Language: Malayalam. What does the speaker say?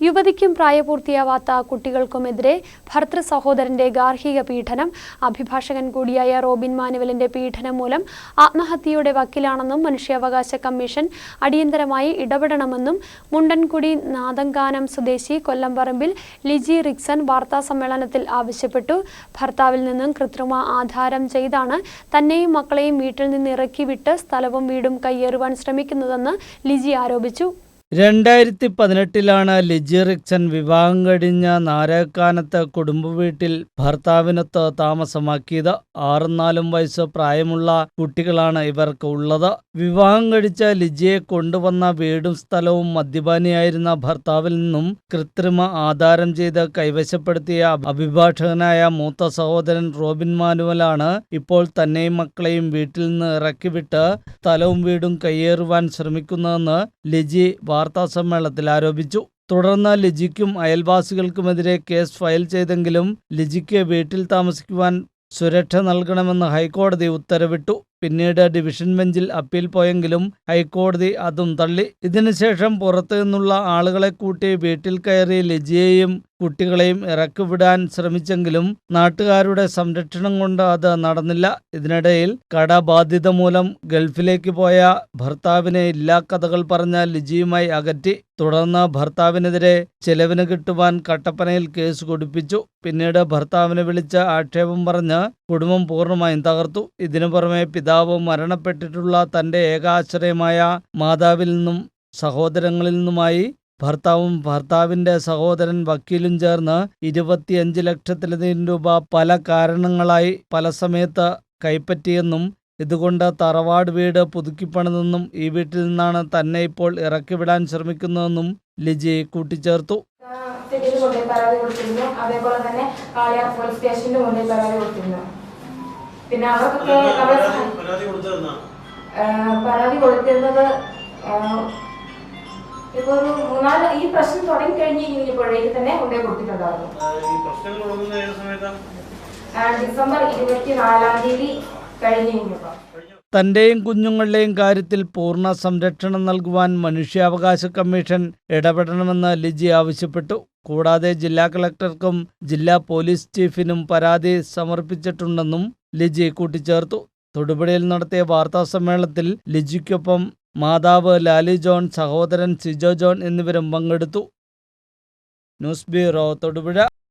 യുവതിക്കും പ്രായപൂർത്തിയാവാത്ത കുട്ടികൾക്കുമെതിരെ ഭർത്തൃ സഹോദരന്റെ ഗാർഹിക പീഡനം അഭിഭാഷകൻ കൂടിയായ റോബിൻ മാനുവലിന്റെ പീഡനം മൂലം ആത്മഹത്യയുടെ വക്കിലാണെന്നും മനുഷ്യാവകാശ കമ്മീഷൻ അടിയന്തരമായി ഇടപെടണമെന്നും മുണ്ടൻകുടി നാദങ്കാനം സ്വദേശി കൊല്ലംപറമ്പിൽ ലിജി റിക്സൺ വാർത്താ സമ്മേളനത്തിൽ ആവശ്യപ്പെട്ടു. ഭർത്താവിൽ നിന്നും കൃത്രിമ ആധാരം ചെയ്താണ് തന്നെയും മക്കളെയും വീട്ടിൽ നിന്ന് ഇറക്കിവിട്ട് സ്ഥലവും വീടും കയ്യേറുവാൻ ശ്രമിക്കുന്നതെന്ന് ലിജി ആരോപിച്ചു. രണ്ടായിരത്തി പതിനെട്ടിലാണ് ലിജി റിക്സൺ വിവാഹം കഴിഞ്ഞ നാരകക്കാനത്ത് കുടുംബ വീട്ടിൽ ഭർത്താവിനൊത്ത് താമസമാക്കിയത്. ആറും നാലും വയസ്സ് പ്രായമുള്ള കുട്ടികളാണ് ഇവർക്ക് ഉള്ളത്. വിവാഹം കഴിച്ച ലിജിയെ കൊണ്ടുവന്ന വീടും സ്ഥലവും മദ്യപാനിയായിരുന്ന ഭർത്താവിൽ നിന്നും കൃത്രിമ ആധാരം ചെയ്ത് കൈവശപ്പെടുത്തിയ അഭിഭാഷകനായ മൂത്ത സഹോദരൻ റോബിൻ മാനുവലാണ് ഇപ്പോൾ തന്നെയും മക്കളെയും വീട്ടിൽ നിന്ന് ഇറക്കിവിട്ട് സ്ഥലവും വീടും കയ്യേറുവാൻ ശ്രമിക്കുന്നതെന്ന് ലിജി വാർത്താസമ്മേളനത്തിൽ ആരോപിച്ചു. തുടർന്ന് ലിജിക്കും അയൽവാസികൾക്കുമെതിരെ കേസ് ഫയൽ ചെയ്തെങ്കിലും ലിജിക്ക് വീട്ടിൽ താമസിക്കുവാൻ സുരക്ഷ നൽകണമെന്ന് ഹൈക്കോടതി ഉത്തരവിട്ടു. പിന്നീട് ഡിവിഷൻ ബെഞ്ചിൽ അപ്പീൽ പോയെങ്കിലും ഹൈക്കോടതി അതും തള്ളി. ഇതിനുശേഷം പുറത്തു നിന്നുള്ള ആളുകളെ കൂട്ടി വീട്ടിൽ കയറി ലിജിയെയും കുട്ടികളെയും ഇറക്കിവിടാൻ ശ്രമിച്ചെങ്കിലും നാട്ടുകാരുടെ സംരക്ഷണം കൊണ്ട് അത് നടന്നില്ല. ഇതിനിടയിൽ കടബാധ്യത മൂലം ഗൾഫിലേക്ക് പോയ ഭർത്താവിനെ ഇല്ലാ കഥകൾ പറഞ്ഞ ലിജിയുമായി അകറ്റി. തുടർന്ന് ഭർത്താവിനെതിരെ ചെലവിന് കിട്ടുവാൻ കട്ടപ്പനയിൽ കേസ് കൊടുപ്പിച്ചു. പിന്നീട് ഭർത്താവിനെ വിളിച്ച് ആക്ഷേപം പറഞ്ഞ് കുടുംബം പൂർണമായും തകർത്തു. ഇതിനു പുറമെ പിതാവ് മരണപ്പെട്ടിട്ടുള്ള തന്റെ ഏകാശ്രയമായ മാതാവിൽ നിന്നും സഹോദരങ്ങളിൽ നിന്നുമായി ഭർത്താവും ഭർത്താവിന്റെ സഹോദരൻ വക്കീലും ചേർന്ന് ഇരുപത്തിയഞ്ച് ലക്ഷത്തിലധികം രൂപ പല കാരണങ്ങളായി പല സമയത്ത് കൈപ്പറ്റിയെന്നും ഇതുകൊണ്ട് തറവാട് വീട് പുതുക്കിപ്പണിതെന്നും ഈ വീട്ടിൽ നിന്നാണ് തന്നെ ഇപ്പോൾ ഇറക്കിവിടാൻ ശ്രമിക്കുന്നതെന്നും ലിജി കൂട്ടിച്ചേർത്തു. പരാതി കൊടുത്തിരുന്നു. അതേപോലെ തന്നെ കാളിയാർ പോലീസ് സ്റ്റേഷനിൽ കൊണ്ടുപോയി പരാതി കൊടുത്തിരുന്നു. പിന്നെ അവർക്കൊക്കെ നമ്മളെ പരാതി കൊടുത്തിരുന്നത് ഇപ്പൊ ഒരു മൂന്നാൽ ഈ പ്രശ്നം തുടങ്ങി കഴിഞ്ഞ് കഴിഞ്ഞപ്പോഴേക്ക് തന്നെ കൊണ്ടേ കൊടുത്തിട്ടുണ്ടായിരുന്നു. ഡിസംബർ ഇരുപത്തിനാലാം തീയതി കഴിഞ്ഞ് കഴിഞ്ഞപ്പോ തന്റെയും കുഞ്ഞുങ്ങളുടെയും കാര്യത്തിൽ പൂർണ സംരക്ഷണം നൽകുവാൻ മനുഷ്യാവകാശ കമ്മീഷൻ ഇടപെടണമെന്ന് ലിജി ആവശ്യപ്പെട്ടു. കൂടാതെ ജില്ലാ കളക്ടർക്കും ജില്ലാ പോലീസ് ചീഫിനും പരാതി സമർപ്പിച്ചിട്ടുണ്ടെന്നും ലിജി കൂട്ടിച്ചേർത്തു. തൊടുപുഴയിൽ നടത്തിയ വാർത്താ സമ്മേളനത്തിൽ ലിജിക്കൊപ്പം മാതാവ് ലാലി ജോൺ സഹോദരൻ സിജോ ജോൺ എന്നിവരും പങ്കെടുത്തു. News bureau Thodupuzha.